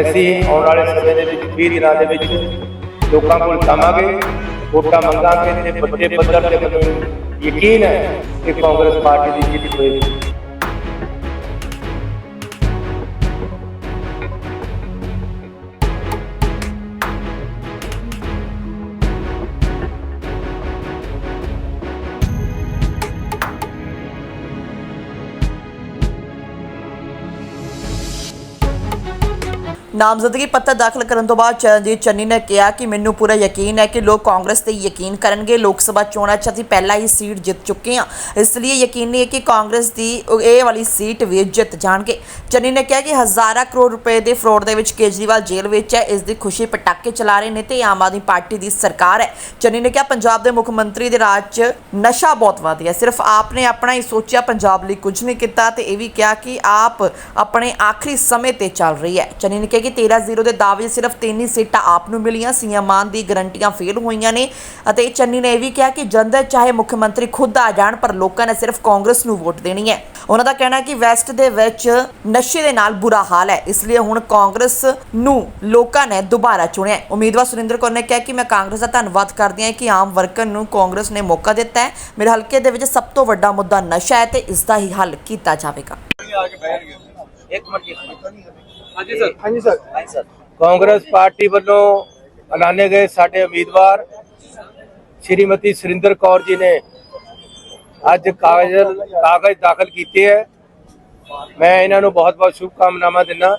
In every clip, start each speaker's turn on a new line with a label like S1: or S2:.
S1: ਅਸੀਂ ਆਉਣ ਵਾਲੇ ਸਮੇਂ ਦੇ ਵਿੱਚ 20 ਦਿਨਾਂ ਦੇ ਵਿੱਚ ਲੋਕਾਂ ਕੋਲ ਜਾਵਾਂਗੇ, ਵੋਟਾਂ ਮੰਗਾਂਗੇ ਤੇ ਵੱਡੇ ਪੱਧਰ ਤੇ ਮੈਨੂੰ ਯਕੀਨ ਹੈ ਕਿ ਕਾਂਗਰਸ ਪਾਰਟੀ ਦੀ ਜਿੱਤ ਹੋਏਗੀ।
S2: ਨਾਮਜ਼ਦਗੀ ਪੱਤਰ ਦਾਖਲ ਕਰਨ ਤੋਂ ਬਾਅਦ ਚਰਨਜੀਤ ਚੰਨੀ ਨੇ ਕਿਹਾ ਕਿ ਮੈਨੂੰ ਪੂਰਾ ਯਕੀਨ ਹੈ ਕਿ ਲੋਕ ਕਾਂਗਰਸ ਤੇ ਯਕੀਨ ਕਰਨਗੇ। ਲੋਕ ਸਭਾ ਚੋਣਾਂ 'ਚ ਅਸੀਂ ਪਹਿਲਾਂ ਹੀ ਸੀਟ ਜਿੱਤ ਚੁੱਕੇ ਹਾਂ। ਇਸ ਲਈ ਯਕੀਨੀ ਹੈ ਕਿ ਕਾਂਗਰਸ ਦੀ ਇਹ ਵਾਲੀ ਸੀਟ ਵੀ ਜਿੱਤ ਜਾਣਗੇ। ਚੰਨੀ ਨੇ ਕਿਹਾ ਕਿ ਹਜ਼ਾਰਾਂ ਕਰੋੜ ਰੁਪਏ ਦੇ ਫਰੋਡ ਦੇ ਵਿੱਚ ਕੇਜਰੀਵਾਲ ਜੇਲ੍ਹ ਵਿੱਚ ਹੈ। ਇਸ ਦੀ ਖੁਸ਼ੀ ਪਟਾਕੇ ਚਲਾ ਰਹੇ ਨੇ ਤੇ ਇਹ ਆਮ ਆਦਮੀ ਪਾਰਟੀ ਦੀ ਸਰਕਾਰ ਹੈ। ਚੰਨੀ ਨੇ ਕਿਹਾ, ਪੰਜਾਬ ਦੇ ਮੁੱਖ ਮੰਤਰੀ ਦੇ ਰਾਜ 'ਚ ਨਸ਼ਾ ਬਹੁਤ ਵਧ ਗਿਆ ਸਿਰਫ ਆਪ ਨੇ ਆਪਣਾ ਹੀ ਸੋਚਿਆ, ਪੰਜਾਬ ਲਈ ਕੁਝ ਨਹੀਂ ਕੀਤਾ ਤੇ ਇਹ ਵੀ ਕਿਹਾ ਕਿ ਆਪ ਆਪਣੇ ਆਖਰੀ ਸਮੇਂ ਤੇ ਚੱਲ ਰਹੀ ਹੈ। ਚੰਨੀ ਨੇ ਕਿਹਾ ਕਿ 13-0 ਦੇ ਦਾਅਵੇ ਸਿਰਫ ਤਿੰਨ ਹੀ ਸੀਟਾਂ ਆਪ ਨੂੰ ਮਿਲੀਆਂ। ਸੀਐਮ ਮਾਨ ਦੀ ਗਰੰਟੀਆਂ ਫੇਲ ਹੋਈਆਂ ਨੇ ਅਤੇ ਚੰਨੀ ਨੇ ਇਹ ਵੀ ਕਿਹਾ ਕਿ ਜਨਤਾ ਚਾਹੇ ਮੁੱਖ ਮੰਤਰੀ ਖੁਦ ਆ ਜਾਣ, ਪਰ ਲੋਕਾਂ ਨੇ ਸਿਰਫ ਕਾਂਗਰਸ ਨੂੰ ਵੋਟ ਦੇਣੀ ਹੈ। ਉਹਨਾਂ ਦਾ ਕਹਿਣਾ ਕਿ ਵੈਸਟ ਦੇ ਵਿੱਚ ਨਸ਼ੇ ਦੇ ਨਾਲ ਬੁਰਾ ਹਾਲ ਹੈ, ਇਸ ਲਈ ਹੁਣ ਕਾਂਗਰਸ ਨੂੰ ਲੋਕਾਂ ਨੇ ਦੁਬਾਰਾ ਚੁਣਿਆ ਉਮੀਦਵਾਰ ਸੁਰਿੰਦਰ ਕੌਰ ਨੇ ਕਿਹਾ ਕਿ ਮੈਂ ਕਾਂਗਰਸ ਦਾ ਧੰਨਵਾਦ ਕਰਦੀ ਹਾਂ ਕਿ ਆਮ ਵਰਕਰ ਨੂੰ ਕਾਂਗਰਸ ਨੇ ਮੌਕਾ ਦਿੱਤਾ ਹੈ। ਮੇਰੇ ਹਲਕੇ ਦੇ ਵਿੱਚ ਸਭ ਤੋਂ ਵੱਡਾ ਮੁੱਦਾ ਨਸ਼ਾ ਹੈ ਤੇ ਇਸ ਦਾ ਹੀ ਹੱਲ ਕੀਤਾ ਜਾਵੇਗਾ।
S1: ਇੱਕ ਮਿੰਟ
S3: ਹਾਂਜੀ ਸਰ।
S1: ਹਾਂਜੀ ਸਰ। ਕਾਂਗਰਸ ਪਾਰਟੀ ਵੱਲੋਂ ਐਲਾਨੇ ਗਏ ਸਾਡੇ ਉਮੀਦਵਾਰ। ਸ਼੍ਰੀਮਤੀ ਸੁਰਿੰਦਰ ਕੌਰ ਜੀ ਨੇ ਅੱਜ ਕਾਗਜ਼ ਕਾਗਜ਼ ਦਾਖਲ ਕੀਤੇ ਹੈ। ਮੈਂ ਇਹਨਾਂ ਨੂੰ ਬਹੁਤ-ਬਹੁਤ ਸ਼ੁਭਕਾਮਨਾਵਾਂ ਦਿੰਦਾ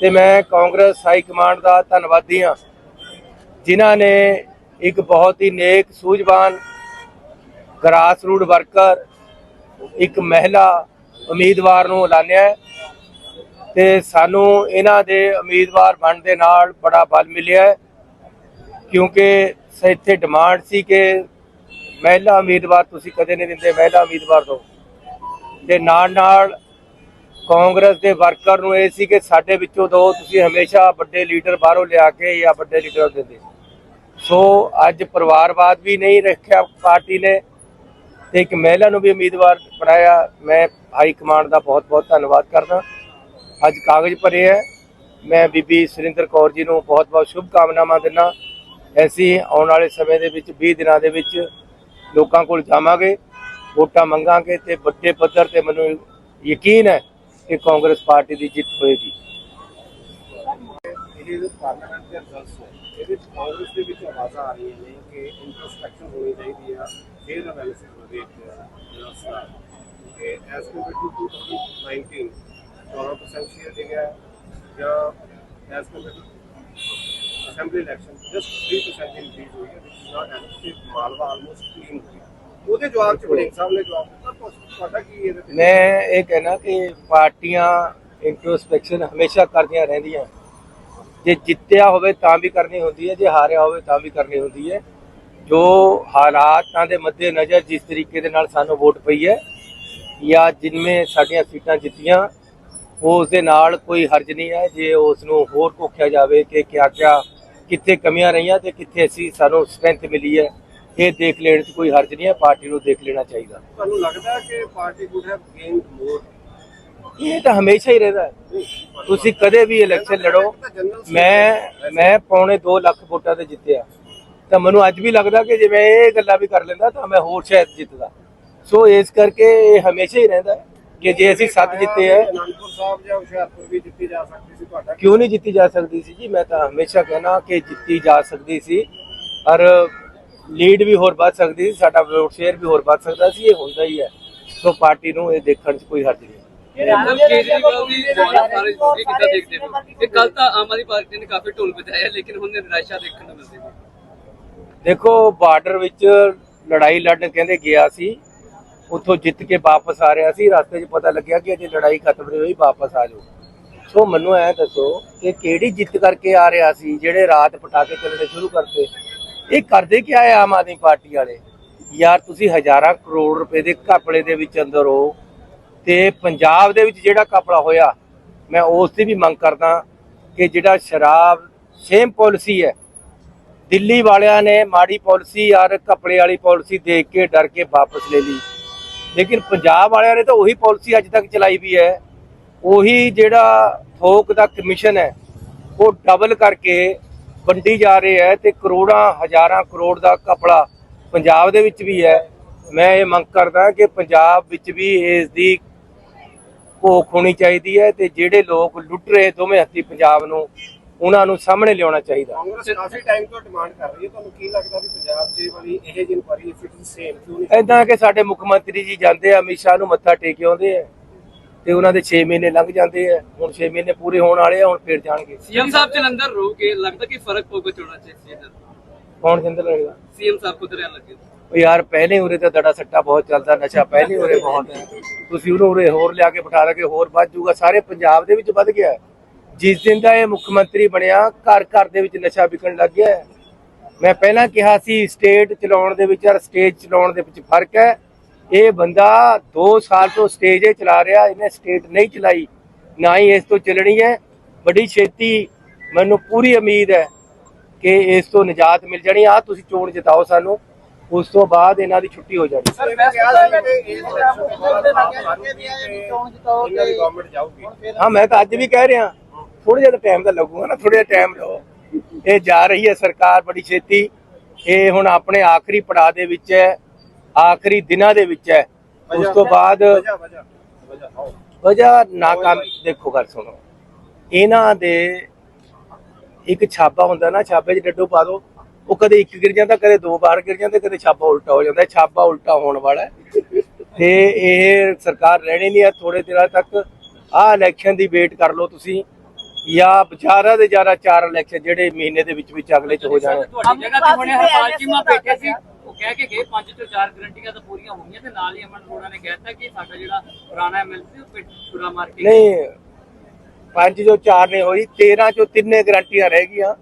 S1: ਤੇ ਮੈਂ ਕਾਂਗਰਸ ਹਾਈ ਕਮਾਂਡ ਦਾ ਧੰਨਵਾਦੀ ਹਾਂ। ਜਿਨ੍ਹਾਂ ਨੇ ਇੱਕ ਬਹੁਤ ਹੀ ਨੇਕ ਸੂਝਵਾਨ ਗ੍ਰਾਸ ਰੂਟ ਵਰਕਰ ਇੱਕ ਮਹਿਲਾ ਉਮੀਦਵਾਰ ਨੂੰ ਐਲਾਨਿਆ ਹੈ। ਤੇ ਸਾਨੂੰ ਇਹਨਾਂ ਦੇ ਉਮੀਦਵਾਰ ਬਣਨ ਦੇ ਨਾਲ ਬੜਾ ਬਲ ਮਿਲਿਆ ਹੈ, ਕਿਉਂਕਿ ਇੱਥੇ ਡਿਮਾਂਡ ਸੀ ਕਿ ਮਹਿਲਾ ਉਮੀਦਵਾਰ, ਤੁਸੀਂ ਕਦੇ ਨਹੀਂ ਦਿੰਦੇ ਮਹਿਲਾ ਉਮੀਦਵਾਰ ਦੋ ਤੇ ਨਾਲ ਨਾਲ ਕਾਂਗਰਸ ਦੇ ਵਰਕਰ ਨੂੰ ਇਹ ਸੀ ਕਿ ਸਾਡੇ ਵਿੱਚੋਂ ਦੋ, ਤੁਸੀਂ ਹਮੇਸ਼ਾ ਵੱਡੇ ਲੀਡਰ ਬਾਹਰੋਂ ਲਿਆ ਕੇ ਜਾਂ ਵੱਡੇ ਲੀਡਰ ਦਿੰਦੇ। ਸੋ ਅੱਜ ਪਰਿਵਾਰਵਾਦ ਵੀ ਨਹੀਂ ਰੱਖਿਆ ਪਾਰਟੀ ਨੇ ਤੇ ਇੱਕ ਮਹਿਲਾ ਨੂੰ ਵੀ ਉਮੀਦਵਾਰ ਬਣਾਇਆ। ਮੈਂ ਹਾਈ ਕਮਾਂਡ ਦਾ ਬਹੁਤ ਬਹੁਤ ਧੰਨਵਾਦ ਕਰਦਾ। ਅੱਜ ਕਾਗਜ਼ ਭਰੇ ਹੈ। ਮੈਂ ਬੀਬੀ ਸੁਰਿੰਦਰ ਕੌਰ ਜੀ ਨੂੰ ਬਹੁਤ ਬਹੁਤ ਸ਼ੁਭ ਕਾਮਨਾਵਾਂ ਦਿੰਦਾ ਅਸੀਂ ਆਉਣ ਵਾਲੇ ਸਮੇਂ ਦੇ ਵਿੱਚ 20 ਦਿਨਾਂ ਦੇ ਵਿੱਚ ਲੋਕਾਂ ਕੋਲ ਜਾਵਾਂਗੇ, ਵੋਟਾਂ ਮੰਗਾਂਗੇ ਤੇ ਵੱਡੇ ਪੱਧਰ ਤੇ ਮੈਨੂੰ ਯਕੀਨ ਹੈ ਕਿ ਕਾਂਗਰਸ ਪਾਰਟੀ ਦੀ ਜਿੱਤ ਹੋਏਗੀ।
S4: ਇਹ ਪਾਰਲੀਮੈਂਟ ਦੇ ਰਿਜ਼ਲਟਸ ਇਹਦੇ ਕਾਂਗਰਸ ਦੇ ਵਿੱਚ ਆਵਾਜ਼ਾਂ ਆ ਰਹੀਆਂ ਨੇ ਕਿ ਇੰਟਰਸਟ੍ਰਕਸ਼ਨ ਹੋਣੀ ਚਾਹੀਦੀ ਆ ਫੇਰ ਐਨਾਲਿਸਿਸ ਹੋਵੇ ਜਿਹੜਾ ਸਵਾਲ ਐਸ ਕੰਪੇਅਰ ਟੂ 2019 14% ਸ਼ੇਅਰ ਦੇ ਗਿਆ ਜਾਂ as compare to assembly 3% increase ਹੋਈ ਹੈ ਵਿਚ ਇਜ਼ ਨਾਟ ਐਨਫ ਤੇ ਮਾਲਵਾ ਆਲਮੋਸਟ ਕਲੀਨ ਉਹਦੇ ਜਵਾਬ ਚ ਬੜਿੰਗ ਸਾਹਿਬ ਨੇ ਜਵਾਬ ਦਿੱਤਾ ਤੁਹਾਡਾ ਕੀ ਇਹਦੇ ਤੇ?
S1: ਮੈਂ ਇਹ ਕਹਿਣਾ ਕਿ ਪਾਰਟੀਆਂ ਇੰਟਰੋਸਪੈਕਸ਼ਨ ਹਮੇਸ਼ਾ ਕਰਦੀਆਂ ਰਹਿੰਦੀਆਂ। ਜੇ ਜਿੱਤਿਆ ਹੋਵੇ ਤਾਂ ਵੀ ਕਰਨੀ ਹੁੰਦੀ ਹੈ, ਜੇ ਹਾਰਿਆ ਹੋਵੇ ਤਾਂ ਵੀ ਕਰਨੀ ਹੁੰਦੀ ਹੈ। ਜੋ ਹਾਲਾਤਾਂ ਦੇ ਮੱਦੇ ਨਜ਼ਰ ਜਿਸ ਤਰੀਕੇ ਦੇ ਨਾਲ ਸਾਨੂੰ ਵੋਟ ਪਈ ਹੈ, ਜਾਂ ਜਿਨਵੇਂ ਸਾਡੀਆਂ ਸੀਟਾਂ ਜਿੱਤੀਆਂ ਉਸ ਦੇ ਨਾਲ ਕੋਈ ਹਰਜ ਨਹੀਂ ਹੈ ਜੇ ਉਸ ਨੂੰ ਹੋਰ ਕੋਖਿਆ ਜਾਵੇ ਕਿ ਕਿਆ ਕਿਆ ਕਿੱਥੇ ਕਮੀਆਂ ਰਹੀਆਂ ਤੇ ਕਿੱਥੇ ਅਸੀਂ ਸਾਨੂੰ ਸਟਰੈਂਥ ਮਿਲੀ ਹੈ ਇਹ ਦੇਖ ਲੈਣ 'ਚ ਕੋਈ ਹਰਜ ਨਹੀਂ ਹੈ ਪਾਰਟੀ ਨੂੰ ਦੇਖ ਲੈਣਾ ਚਾਹੀਦਾ।
S4: ਤੁਹਾਨੂੰ ਲੱਗਦਾ ਹੈ ਕਿ party would have gained more?
S1: ਇਹ ਤਾਂ ਹਮੇਸ਼ਾ ਹੀ ਰਹਿੰਦਾ। ਤੁਸੀਂ ਕਦੇ ਵੀ ਇਲੈਕਸ਼ਨ ਲੜੋ ਮੈਂ ਮੈਂ ਪੌਣੇ 2 ਲੱਖ ਵੋਟਾਂ ਤੇ ਜਿੱਤਿਆ। ਤਾਂ ਮੈਨੂੰ ਅੱਜ ਵੀ ਲੱਗਦਾ ਕਿ ਜੇ ਮੈਂ ਇਹ ਗੱਲਾਂ ਵੀ ਕਰ ਲੈਂਦਾ ਤਾਂ ਮੈਂ ਹੋਰ ਸ਼ਾਇਦ ਜਿੱਤਦਾ। ਸੋ ਇਸ ਕਰਕੇ ਇਹ ਹਮੇਸ਼ਾ ਹੀ ਰਹਿੰਦਾ ਹੈ। ਕਿ ਜੇ ਅਸੀਂ ਸੱਤ ਜਿੱਤੇ ਹੈ
S4: ਅਨੰਦਪੁਰ ਸਾਹਿਬ ਜਾਂ ਹੁਸ਼ਿਆਰਪੁਰ ਵੀ ਜਿੱਤੀ ਜਾ ਸਕਦੀ ਸੀ ਤੁਹਾਡਾ?
S1: ਕਿਉਂ ਨਹੀਂ ਜਿੱਤੀ ਜਾ ਸਕਦੀ ਸੀ ਜੀ? ਮੈਂ ਤਾਂ ਹਮੇਸ਼ਾ ਕਹਿਣਾ ਕਿ ਜਿੱਤੀ ਜਾ ਸਕਦੀ ਸੀ। ਔਰ ਲੀਡ ਵੀ ਹੋਰ ਵੱਧ ਸਕਦੀ ਸੀ ਸਾਡਾ ਵੋਟ ਸ਼ੇਅਰ ਵੀ ਹੋਰ ਵੱਧ ਸਕਦਾ ਸੀ ਇਹ ਹੁੰਦਾ ਹੀ ਹੈ। ਸੋ ਪਾਰਟੀ ਨੂੰ ਇਹ ਦੇਖਣ 'ਚ ਕੋਈ ਹਰਜ ਨਹੀਂ।
S3: ਮਤਲਬ ਕੇਜਰੀਵਾਲ ਦੀ ਸਾਰੇ ਲੋਕੀ ਕਿੱਦਾਂ ਦੇਖਦੇ ਹੋ? ਇਹ ਕੱਲ ਤਾਂ ਆਮ ਆਦਮੀ ਪਾਰਟੀ ਨੇ ਕਾਫੀ ਢੋਲ ਵਜਾਇਆ ਲੇਕਿਨ ਹੁਣ ਨਿਰਾਸ਼ਾ ਦੇਖਣ ਨੂੰ ਮਿਲਦੀ ਹੈ
S1: ਦੇਖੋ ਬਾਰਡਰ ਵਿੱਚ ਲੜਾਈ ਲੜਨ ਕਹਿੰਦੇ ਗਿਆ ਸੀ। ਉੱਥੋਂ ਜਿੱਤ ਕੇ ਵਾਪਸ ਆ ਰਿਹਾ ਸੀ, ਰਸਤੇ 'ਚ ਪਤਾ ਲੱਗਿਆ ਕਿ ਅਜੇ ਲੜਾਈ ਖਤਮ ਨਹੀਂ ਹੋਈ, ਵਾਪਸ ਆ ਜਾਓ। ਸੋ ਮੈਨੂੰ ਐ ਦੱਸੋ ਕਿ ਕਿਹੜੀ ਜਿੱਤ ਕਰਕੇ ਆ ਰਿਹਾ ਸੀ, ਜਿਹੜੇ ਰਾਤ ਪਟਾਕੇ ਚੱਲਣੇ ਸ਼ੁਰੂ ਕਰਤੇ? ਇਹ ਕਰਦੇ ਕੀ ਹੈ ਆਮ ਆਦਮੀ ਪਾਰਟੀ ਵਾਲੇ? ਯਾਰ, ਤੁਸੀਂ ਹਜ਼ਾਰਾਂ ਕਰੋੜ ਰੁਪਏ ਦੇ ਘਪਲੇ ਦੇ ਵਿੱਚ ਅੰਦਰ ਹੋ ਤੇ ਪੰਜਾਬ ਦੇ ਵਿੱਚ ਜਿਹੜਾ ਘਪਲਾ ਹੋਇਆ, ਮੈਂ ਉਸ ਦੀ ਵੀ ਮੰਗ ਕਰਦਾ ਕਿ ਜਿਹੜਾ ਸ਼ਰਾਬ ਸੇਮ ਪਾਲਿਸੀ ਹੈ, ਦਿੱਲੀ ਵਾਲਿਆਂ ਨੇ ਮਾੜੀ ਪਾਲਿਸੀ ਯਾਰ ਕਪੜੇ ਵਾਲੀ ਪਾਲਿਸੀ ਦੇਖ ਕੇ ਡਰ ਕੇ ਵਾਪਸ ਲੈ ਲਈ। ਲੇਕਿਨ ਪੰਜਾਬ ਵਾਲਿਆਂ ਨੇ ਤਾਂ ਉਹੀ ਪਾਲਿਸੀ ਅੱਜ ਤੱਕ ਚਲਾਈ ਵੀ ਹੈ। ਉਹੀ ਜਿਹੜਾ ਥੋਕ ਦਾ ਕਮਿਸ਼ਨ ਹੈ, ਉਹ ਡਬਲ ਕਰਕੇ ਵੰਡੀ ਜਾ ਰਹੀ ਹੈ ਤੇ ਕਰੋੜਾਂ, ਹਜ਼ਾਰਾਂ ਕਰੋੜ ਦਾ ਕਪੜਾ ਪੰਜਾਬ ਦੇ ਵਿੱਚ ਵੀ ਹੈ। ਮੈਂ ਇਹ ਮੰਗ ਕਰਦਾ ਕਿ ਪੰਜਾਬ ਵਿੱਚ ਵੀ ਇਸ ਦੀ ਘੋਖ ਹੋਣੀ ਚਾਹੀਦੀ ਹੈ ਤੇ ਜਿਹੜੇ ਲੋਕ ਲੁੱਟ ਰਹੇ ਦੋਵੇਂ ਹੱਥੀ ਪੰਜਾਬ ਨੂੰ ਉਹਨਾਂ ਨੂੰ ਸਾਹਮਣੇ ਲਿਆਉਣਾ ਚਾਹੀਦਾ।
S4: ਕਾਂਗਰਸ ਕਾਫੀ ਟਾਈਮ ਤੋਂ ਡਿਮਾਂਡ ਕਰ ਰਹੀ ਹੈ। ਤੁਹਾਨੂੰ ਕੀ ਲੱਗਦਾ ਵੀ ਪੰਜਾਬ 'ਚ ਇਹ ਵਾਲੀ ਇਹ ਜਿਹੀ ਇਨਕੁਆਰੀ ਇਫ ਇਟ ਸੇਮ ਕਿਉਂ ਨਹੀਂ?
S1: ਐਦਾਂ ਕਿ ਸਾਡੇ ਮੁੱਖ ਮੰਤਰੀ ਜੀ ਜਾਂਦੇ ਆ ਅਮਿਤ ਸ਼ਾਹ ਨੂੰ ਮੱਥਾ ਟੇਕ ਆਉਂਦੇ ਆ ਤੇ ਉਹਨਾਂ ਦੇ 6 ਮਹੀਨੇ ਲੰਘ ਜਾਂਦੇ ਆ। ਹੁਣ 6 ਮਹੀਨੇ ਪੂਰੇ ਹੋਣ ਵਾਲੇ ਆ ਹੁਣ ਫੇਰ ਜਾਣਗੇ।
S3: ਸੀਐਮ ਸਾਹਿਬ ਜਲੰਧਰ ਰਹੋਗੇ ਲੱਗਦਾ ਕਿ ਫ਼ਰਕ ਪਊਗਾ ਚੋਣਾਂ 'ਚ ਦਾ?
S1: ਕੌਣ ਜਿੰਦ ਰਹੇਗਾ
S3: ਸੀਐਮ ਸਾਹਿਬ ਰਹਿਣ ਲੱਗੇ।
S1: ਉਹ ਯਾਰ ਪਹਿਲੇ ਉਰੇ ਤਾਂ ਦੜਾ ਸੱਟਾ ਬਹੁਤ ਚੱਲਦਾ ਨਸ਼ਾ ਪਹਿਲੇ ਉਰੇ ਬਹੁਤ ਹੈ। ਤੁਸੀਂ ਉਹਨੂੰ ਉਰੇ ਹੋਰ ਲਿਆ ਕੇ ਬਿਠਾ ਲਗੇ ਹੋਰ ਵੱਧ ਜਾਊਗਾ। ਸਾਰੇ ਪੰਜਾਬ ਦੇ ਵਿੱਚ ਵੱਧ ਗਿਆ। ਜਿਸ ਦਿਨ ਦਾ ਇਹ ਮੁੱਖ ਮੰਤਰੀ ਬਣਿਆ ਘਰ ਘਰ ਦੇ ਵਿੱਚ ਨਸ਼ਾ ਵਿਕਣ ਲੱਗ ਗਿਆ। ਮੈਂ ਪਹਿਲਾਂ ਕਿਹਾ ਸੀ ਸਟੇਟ ਚਲਾਉਣ ਦੇ ਵਿੱਚ ਔਰ ਸਟੇਜ ਚਲਾਉਣ ਦੇ ਵਿੱਚ ਫ਼ਰਕ ਹੈ। ਇਹ ਬੰਦਾ 2 ਸਾਲ ਤੋਂ ਸਟੇਜ ਹੀ ਚਲਾ ਰਿਹਾ ਇਹਨੇ ਸਟੇਟ ਨਹੀਂ ਚਲਾਈ ਨਾ ਹੀ ਇਸ ਤੋਂ ਚੱਲਣੀ ਹੈ। ਬੜੀ ਛੇਤੀ ਮੈਨੂੰ ਪੂਰੀ ਉਮੀਦ ਹੈ ਕਿ ਇਸ ਤੋਂ ਨਿਜਾਤ ਮਿਲ ਜਾਣੀ। ਆ ਤੁਸੀਂ ਚੋਣ ਜਿਤਾਓ ਸਾਨੂੰ ਉਸ ਤੋਂ ਬਾਅਦ ਇਹਨਾਂ ਦੀ ਛੁੱਟੀ ਹੋ ਜਾਣੀ।
S4: ਸਰ ਮੈਂ ਕਿਹਾ
S1: ਹਾਂ ਮੈਂ ਤਾਂ ਅੱਜ ਵੀ ਕਹਿ ਰਿਹਾ। ਥੋੜਾ ਜਿਹਾ ਟਾਈਮ ਤਾਂ ਲੱਗੂਗਾ ਨਾ ਥੋੜਾ ਜਿਹਾ ਟਾਈਮ ਲਓ। ਇਹ ਜਾ ਰਹੀ ਹੈ ਸਰਕਾਰ ਬੜੀ ਛੇਤੀ। ਇਹ ਹੁਣ ਆਪਣੇ ਆਖਰੀ ਪੜਾਅ ਦੇ ਵਿੱਚ ਹੈ ਆਖਰੀ ਦਿਨਾਂ ਦੇ ਵਿੱਚ ਹੈ। ਉਸ ਤੋਂ ਬਾਅਦ
S4: ਵਜ੍ਹਾ
S1: ਨਾਕਾਮ ਦੇਖੋ ਗੱਲ ਸੁਣੋ। ਇਹਨਾਂ ਦੇ ਇੱਕ ਛਾਪਾ ਹੁੰਦਾ ਨਾ ਛਾਪੇ 'ਚ ਡੱਡੂ ਪਾ ਦੋ। ਉਹ ਕਦੇ ਇੱਕ ਗਿਰ ਜਾਂਦਾ ਕਦੇ ਦੋ ਵਾਰ ਗਿਰ ਜਾਂਦਾ ਕਦੇ ਛਾਪਾ ਉਲਟਾ ਹੋ ਜਾਂਦਾ। ਛਾਪਾ ਉਲਟਾ ਹੋਣ ਵਾਲਾ ਤੇ ਇਹ ਸਰਕਾਰ ਰਹਿਣੀ ਨਹੀਂ ਹੈ ਥੋੜੇ ਦਿਨਾਂ ਤੱਕ। ਆਹ ਇਲੈਕਸ਼ਨ ਦੀ ਵੇਟ ਕਰ ਲਓ ਤੁਸੀਂ। ਜਾਂ ਵਿਚਾਰਾ ਦੇ ਜ਼ਿਆਦਾ ਚਾਰ ਇਲੈਕਸ਼ਨ ਜਿਹੜੇ ਮਹੀਨੇ ਦੇ ਵਿੱਚ ਵਿੱਚ ਅਗਲੇ ਚ ਹੋ ਜਾਣੇ।
S3: ਤੁਹਾਡੀ ਜਗ੍ਹਾ ਤੇ ਹੁਣੇ ਹਰਪਾਲ ਚੀਮਾ ਬੈਠੇ ਸੀ ਉਹ ਕਹਿ ਕੇ ਗਏ ਪੰਜ ਤੋਂ ਚਾਰ ਗਰੰਟੀਆਂ ਤਾਂ ਪੂਰੀਆਂ ਹੋਣਗੀਆਂ ਤੇ ਨਾਲ ਹੀ ਅਮਨ ਅਰੋੜਾ ਨੇ ਕਹਿਤਾ ਕਿ ਸਾਡਾ ਜਿਹੜਾ ਪੁਰਾਣਾ ਐਮਐਲਸੀ ਉਹ ਪਿੱਛ ਛੁਰਾ ਮਾਰ ਕੇ
S1: ਨਹੀਂ ਪੰਜ ਜੋ ਚਾਰ ਨੇ ਹੋਈ 13 ਚੋਂ ਤਿੰਨੇ ਗਰੰਟੀਆਂ ਰਹਿ ਗਈਆਂ।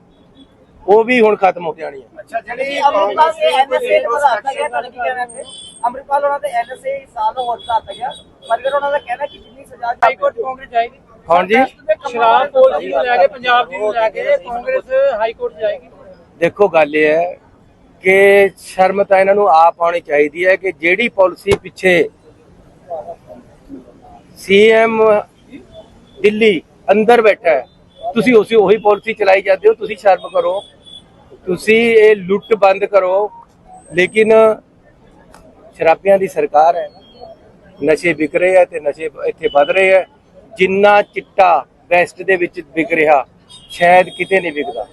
S1: ਉਹ ਵੀ ਹੁਣ ਖਤਮ ਹੋ ਜਾਣੀਆਂ।
S4: ਅੱਛਾ ਜਿਹੜੀ
S5: ਅਮਰਪਾਲ ਦੇ ਐਨਐਸਏ
S4: ਨੂੰ
S5: ਵਧਾਤਾ ਗਿਆ ਤੁਹਾਡੇ ਕੀ ਕਹਿਣਾ ਹੈ ਅਮਰਪਾਲ ਉਹਨਾਂ ਦੇ ਐਨਐਸਏ ਸਾਲ ਨੂੰ ਹੋਰ ਵਧਾਤਾ ਗਿਆ। ਮਗਰ ਉਹਨਾਂ ਦਾ ਕਹਿਣਾ ਕਿ ਜਿੰਨੀ ਸਜ਼ਾ ਹਾਈ ਕੋਰਟ ਕਾਂਗਰਸ ਜਾਏਗੀ
S1: ਹਾਂਜੀ।
S5: ਸ਼ਰਾਬ ਪਾਲਿਸੀ ਨੂੰ ਲੈ ਕੇ ਪੰਜਾਬ ਦੀ ਨੂੰ ਲੈ ਕੇ ਕਾਂਗਰਸ ਹਾਈ ਕੋਰਟ ਜਾਏਗੀ।
S1: ਦੇਖੋ ਗੱਲ ਇਹ ਹੈ ਕਿ ਸ਼ਰਮ ਤਾਂ ਇਹਨਾਂ ਨੂੰ ਆਪ ਆਉਣੀ ਚਾਹੀਦੀ ਹੈ ਕਿ ਜਿਹੜੀ ਪਾਲਿਸੀ ਪਿੱਛੇ ਸੀਐਮ ਦਿੱਲੀ ਅੰਦਰ ਬੈਠਾ ਹੈ ਤੁਸੀਂ ਉਸੇ ਉਹੀ ਪਾਲਿਸੀ ਚਲਾਈ ਜਾਂਦੇ ਹੋ ਤੁਸੀਂ ਸ਼ਰਮ ਕਰੋ। ਤੁਸੀਂ ਇਹ ਲੁੱਟ ਬੰਦ ਕਰੋ ਲੇਕਿਨ ਸ਼ਰਾਬੀਆਂ ਦੀ ਸਰਕਾਰ ਹੈ। ਨਸ਼ੇ ਵਿਕ ਰਹੇ ਆ ਤੇ ਨਸ਼ੇ ਇੱਥੇ ਵੱਧ ਰਹੇ ਆ ਜਿੰਨਾ ਚਿੱਟਾ ਵੈਸਟ ਦੇ ਵਿੱਚ ਵਿਕ ਰਿਹਾ ਸ਼ਾਇਦ ਕਿਤੇ ਨਹੀਂ ਵਿਕਦਾ।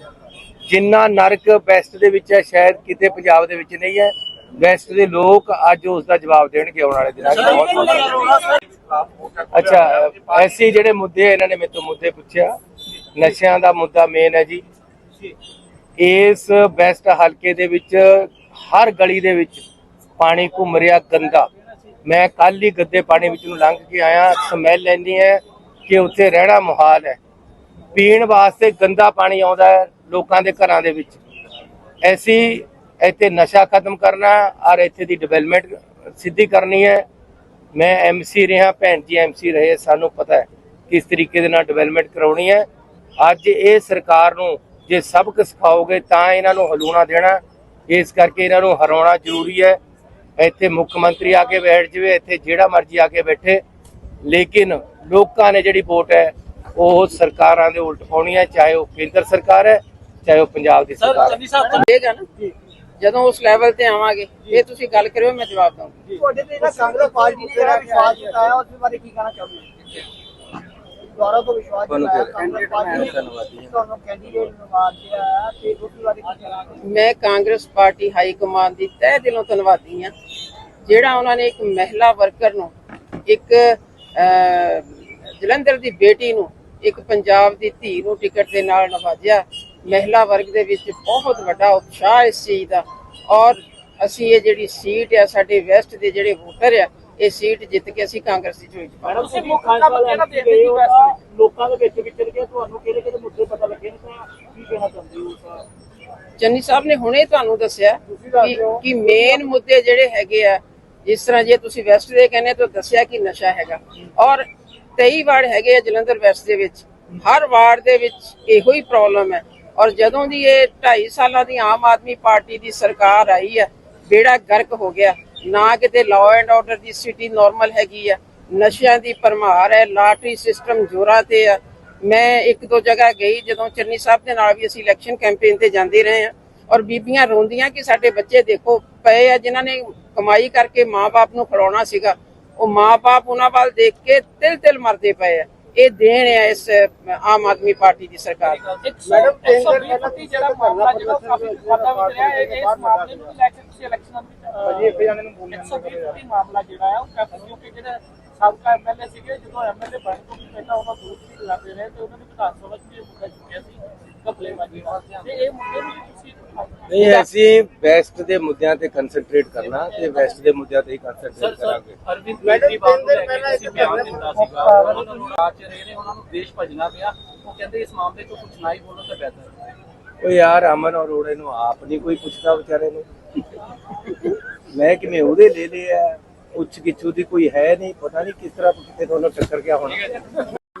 S1: ਜਿੰਨਾ ਨਰਕ ਵੈਸਟ ਦੇ ਵਿੱਚ ਹੈ ਸ਼ਾਇਦ ਕਿਤੇ ਪੰਜਾਬ ਦੇ ਵਿੱਚ ਨਹੀਂ ਹੈ। ਵੈਸਟ ਦੇ ਲੋਕ ਅੱਜ ਉਸ ਦਾ ਜਵਾਬ ਦੇਣਗੇ ਆਉਣ ਵਾਲੇ ਦਿਨਾਂ 'ਚ ਅੱਛਾ ਐਸੇ ਜਿਹੜੇ ਮੁੱਦੇ ਇਹਨਾਂ ਨੇ ਮੇਰੇ ਤੋਂ ਮੁੱਦੇ ਪੁੱਛਿਆ। ਨਸ਼ਿਆਂ ਦਾ ਮੁੱਦਾ ਮੇਨ ਹੈ ਜੀ। ਇਸ ਵੈਸਟ ਹਲਕੇ ਦੇ ਵਿੱਚ ਹਰ ਗਲੀ ਦੇ ਵਿੱਚ ਪਾਣੀ ਘੁੰਮ ਰਿਹਾ ਗੰਦਾ। ਮੈਂ ਕੱਲ ਹੀ ਗੱਦੇ ਪਾਣੀ ਵਿੱਚ ਨੂੰ ਲੰਘ ਕੇ ਆਇਆ ਸਮੈਲ ਲੈਂਦੀ ਹੈ ਕਿ ਉੱਥੇ ਰਹਿਣਾ ਮੁਹਾਲ ਹੈ। ਪੀਣ ਵਾਸਤੇ ਗੰਦਾ ਪਾਣੀ ਆਉਂਦਾ ਹੈ ਲੋਕਾਂ ਦੇ ਘਰਾਂ ਦੇ ਵਿੱਚ। ਐਸੀ ਇੱਥੇ ਨਸ਼ਾ ਖਤਮ ਕਰਨਾ, ਔਰ ਇੱਥੇ ਦੀ ਡਿਵੈਲਪਮੈਂਟ ਸਿੱਧੀ ਕਰਨੀ ਹੈ। ਮੈਂ ਐਮਸੀ ਰਿਹਾ, ਭੈਣ ਜੀ ਐਮਸੀ ਰਹੇ, ਸਾਨੂੰ ਪਤਾ ਹੈ ਕਿਸ ਤਰੀਕੇ ਦੇ ਨਾਲ ਡਿਵੈਲਪਮੈਂਟ ਕਰਾਉਣੀ ਹੈ। ਅੱਜ ਇਹ ਸਰਕਾਰ ਨੂੰ ਜੇ ਸਬਕ ਸਿਖਾਓਗੇ ਤਾਂ ਇਹਨਾਂ ਨੂੰ ਹਲੂਣਾ ਦੇਣਾ। ਇਸ ਕਰਕੇ ਇਹਨਾਂ ਨੂੰ ਹਰਾਉਣਾ ਜ਼ਰੂਰੀ ਹੈ। ਇੱਥੇ ਮੁੱਖ ਮੰਤਰੀ ਆ ਕੇ ਬੈਠ ਜਵੇ, ਇੱਥੇ ਜਿਹੜਾ ਮਰਜ਼ੀ ਆ ਕੇ ਬੈਠੇ। ਲੇਕਿਨ ਲੋਕਾਂ ਨੇ ਜਿਹੜੀ ਵੋਟ ਹੈ ਉਹ ਸਰਕਾਰਾਂ ਦੇ ਉਲਟ ਪਾਉਣੀ ਹੈ ਚਾਹੇ ਉਹ ਕੇਂਦਰ ਸਰਕਾਰ ਹੈ ਚਾਹੇ ਉਹ ਪੰਜਾਬ ਦੀ ਸਰਕਾਰ ਹੈ।
S6: ਜਦੋਂ ਉਸ ਲੈਵਲ ਤੇ ਆਵਾਂਗੇ ਇਹ ਤੁਸੀਂ ਗੱਲ ਕਰਿਓ ਮੈਂ ਜਵਾਬ ਦਊਂਗਾ।
S5: ਤੁਹਾਡੇ ਤੇ ਜਿਹੜਾ ਕਾਂਗਰਸ ਪਾਰਟੀ ਨੇ ਜਿਹੜਾ ਵਿਸ਼ਵਾਸ ਜਤਾਇਆ ਉਸ ਬਾਰੇ ਕੀ ਕਹਿਣਾ ਚਾਹੁੰਦੇ ਹੋ ਦੁਆਰਾ ਤੋਂ ਵਿਸ਼ਵਾਸ
S1: ਤੁਹਾਨੂੰ
S5: ਜਤਾਇਆ
S1: ਫਿਰ-
S5: ਕਾਂਗਰਸ ਪਾਰਟੀ ਨੇ
S1: ਧੰਨਵਾਦ ਜੀ।
S5: ਤੁਹਾਨੂੰ ਕੈਂਡੀਡੇਟ ਨਵਾਜ਼ਿਆ ਤੇ ਉਸ ਬਾਰੇ ਕੀ ਕਹਿਣਾ
S6: ਮੈਂ ਕਾਂਗਰਸ ਪਾਰਟੀ ਹਾਈ ਕਮਾਂਡ ਦੀ ਤਹਿ ਦਿਲੋਂ ਧੰਨਵਾਦੀ ਹਾਂ। ਜਿਹੜਾ ਉਹਨਾਂ ਨੇ ਇੱਕ ਮਹਿਲਾ ਵਰਕਰ ਨੂੰ ਇੱਕ ਜਲੰਧਰ ਦੀ ਬੇਟੀ ਨੂੰ ਇੱਕ ਪੰਜਾਬ ਦੀ ਧੀ ਨੂੰ ਟਿਕਟ ਦੇ ਨਾਲ ਨਵਾਜਿਆ। ਮਹਿਲਾ ਵਰਗ ਦੇ ਵਿੱਚ ਬਹੁਤ ਵੱਡਾ ਉਤਸ਼ਾਹ ਇਸ ਚੀਜ਼ ਦਾ। ਔਰ ਅਸੀਂ ਇਹ ਜਿਹੜੀ ਸੀਟ ਆ ਸਾਡੇ ਵੈਸਟ ਦੇ ਜਿਹੜੇ ਵੋਟਰ ਆ ਇਹ ਸੀਟ ਜਿੱਤ ਕੇ ਅਸੀਂ ਕਾਂਗਰਸ ਦੀ ਝੋਲੀ ਚ ਪਾਵਾਂਗੇ
S5: ਤੁਸੀਂ ਮੁੱਖ ਹੋ? ਲੋਕਾਂ ਦੇ ਵਿੱਚ ਵਿਚਰ ਕੇ ਤੁਹਾਨੂੰ ਕਿਹੜੇ ਕਿਹੜੇ ਮੁੱਦੇ ਪਤਾ ਲੱਗੇ ਨੇ? ਤਾਂ ਕੀ ਕਹਿਣਾ ਚਾਹੁੰਦੇ ਹੋ
S6: ਚੰਨੀ ਸਾਹਿਬ ਨੇ ਹੁਣੇ ਤੁਹਾਨੂੰ ਦੱਸਿਆ ਕਿ ਕਿ ਮੇਨ ਮੁੱਦੇ ਜਿਹੜੇ ਹੈਗੇ ਆ ਜਿਸ ਤਰ੍ਹਾਂ ਜੇ ਤੁਸੀਂ ਵੈਸਟ ਦੇ ਕਹਿੰਦੇ ਤਾਂ ਦੱਸਿਆ ਕਿ ਨਸ਼ਾ ਹੈਗਾ। ਔਰ 23 ਵਾਰਡ ਹੈਗੇ ਆ ਜਲੰਧਰ ਵੈਸਟ ਦੇ ਵਿੱਚ। ਹਰ ਵਾਰਡ ਦੇ ਵਿੱਚ ਇਹੋ ਹੀ ਪ੍ਰੋਬਲਮ ਹੈ। ਔਰ ਜਦੋਂ ਦੀ ਇਹ 2.5 ਸਾਲਾਂ ਦੀ ਆਮ ਆਦਮੀ ਪਾਰਟੀ ਦੀ ਸਰਕਾਰ ਆਈ ਹੈ, ਬੇੜਾ ਗਰਕ ਹੋ ਗਿਆ। ਨਾ ਕਿਤੇ ਲਾਅ ਐਂਡ ਆਰਡਰ ਦੀ ਸਥਿਤੀ ਨਾਰਮਲ ਹੈਗੀ ਆ। ਨਸ਼ਿਆਂ ਦੀ ਭਰਮਾਰ ਹੈ, ਲਾਟਰੀ ਸਿਸਟਮ ਜੋਰਾਂ ਤੇ ਆ। ਮੈਂ ਇੱਕ ਦੋ ਜਗ੍ਹਾ ਗਈ ਜਦੋਂ ਚੰਨੀ ਸਾਹਿਬ ਦੇ ਨਾਲ ਵੀ ਅਸੀਂ ਇਲੈਕਸ਼ਨ ਕੈਂਪੇਨ ਤੇ ਜਾਂਦੇ ਰਹੇ ਆ ਔਰ ਬੀਬੀਆਂ ਰੋਂਦੀਆਂ ਕਿ ਸਾਡੇ ਬੱਚੇ ਦੇਖੋ, ਪਏ ਆ ਜਿਨ੍ਹਾਂ ਨੇ ਕਮਾਈ ਕਰਕੇ ਮਾਪੇ ਨੂੰ ਖਿਲਾਉਣਾ ਸੀਗਾ ਉਹ ਮਾਪੇ ਉਹਨਾਂ ਵੱਲ ਦੇਖ ਕੇ ਤਿਲ ਤਿਲ ਮਰਦੇ ਪਏ ਆ। ਇਹ ਦੇਣ ਹੈ ਇਸ ਆਮ ਆਦਮੀ ਪਾਰਟੀ ਦੀ ਸਰਕਾਰ ਦੀ।
S5: ਮੈਡਮ ਕੇਂਦਰ ਫੱਟੀ ਜਿਹੜਾ ਮਾਮਲਾ ਜਿਹੜਾ ਉਹ ਕਾਫੀ ਵਿਵਾਦਾਂ ਵਿੱਚ ਰਿਹਾ ਹੈ ਇਸ ਮਾਮਲੇ ਨੂੰ ਇਲੈਕਸ਼ਨਾਂ ਵਿੱਚ ਜੀ ਇੱਕ ਜਾਣੇ ਨੂੰ ਬੋਲਣਾ ਫੱਟੀ ਮਾਮਲਾ ਜਿਹੜਾ ਹੈ ਉਹ ਕਾਫੀ ਕਿਉਂਕਿ ਜਿਹੜੇ ਸਾਬਕਾ ਐਮਐਲਏ ਸੀਗੇ ਜਦੋਂ ਐਮਐਲਏ ਬਣ ਤੋਂ ਵੀ ਪਹਿਲਾਂ ਉਹਨਾਂ ਦੂਰ ਵੀ ਲੱਗੇ ਰਹੇ ਤੇ ਉਹਨਾਂ ਨੇ ਵਿਧਾਨ ਸਭਾ 'ਚ ਵੀ ਇਹ ਮੁੱਦਾ ਚੁੱਕਿਆ ਸੀ ਘਪਲੇਬਾਜ਼ੀ ਦਾ। ਤੇ ਇਹ ਮੁੱਦੇ ਨੂੰ ਵੀ ਤੁਸੀਂ
S1: ਨਹੀਂ ਅਸੀਂ ਵੈਸਟ ਦੇ ਮੁੱਦਿਆਂ ਤੇ ਕਨਸੈਂਟਰੇਟ ਕਰਨਾ ਤੇ ਵੈਸਟ ਦੇ ਮੁੱਦਿਆਂ ਤੇ ਹੀ ਕਨਸੈਂਟਰੇਟ ਕਰਾਂਗੇ।
S3: ਅਰਵਿੰਦ ਕੇਜਰੀਵਾਲ ਨੂੰ ਲੈ ਕੇ ਕਿਸੇ ਬਿਆਨ ਦਿੱਤਾ ਸੀਗਾ। ਉਹਨਾਂ ਨੂੰ ਰਾਜ ਚ ਰਹੇ ਨੇ ਉਹਨਾਂ ਨੂੰ ਦੇਸ਼ ਭਜਣਾ ਪਿਆ। ਉਹ ਕਹਿੰਦੇ ਇਸ ਮਾਮਲੇ 'ਚ ਕੁਝ ਨਾ ਹੀ ਬੋਲੋ ਤਾਂ ਬਿਹਤਰ ਹੈ।
S1: ਉਹ ਯਾਰ ਅਮਨ ਅਰੋੜੇ ਨੂੰ ਆਪ ਨਹੀਂ ਕੋਈ ਪੁੱਛਦਾ ਵਿਚਾਰੇ ਨੂੰ। ਮੈਂ ਕਿਵੇਂ ਉਹਦੇ ਲੈ ਲਿਆ? ਉੱਚ ਗਿੱਛੂ ਦੀ ਕੋਈ ਹੈ ਨਹੀਂ ਪਤਾ ਨਹੀਂ ਕਿਸ ਤਰ੍ਹਾਂ ਕਿਤੇ ਦੋਨੋਂ ਟੱਕਰ ਗਿਆ ਹੋਣਾ।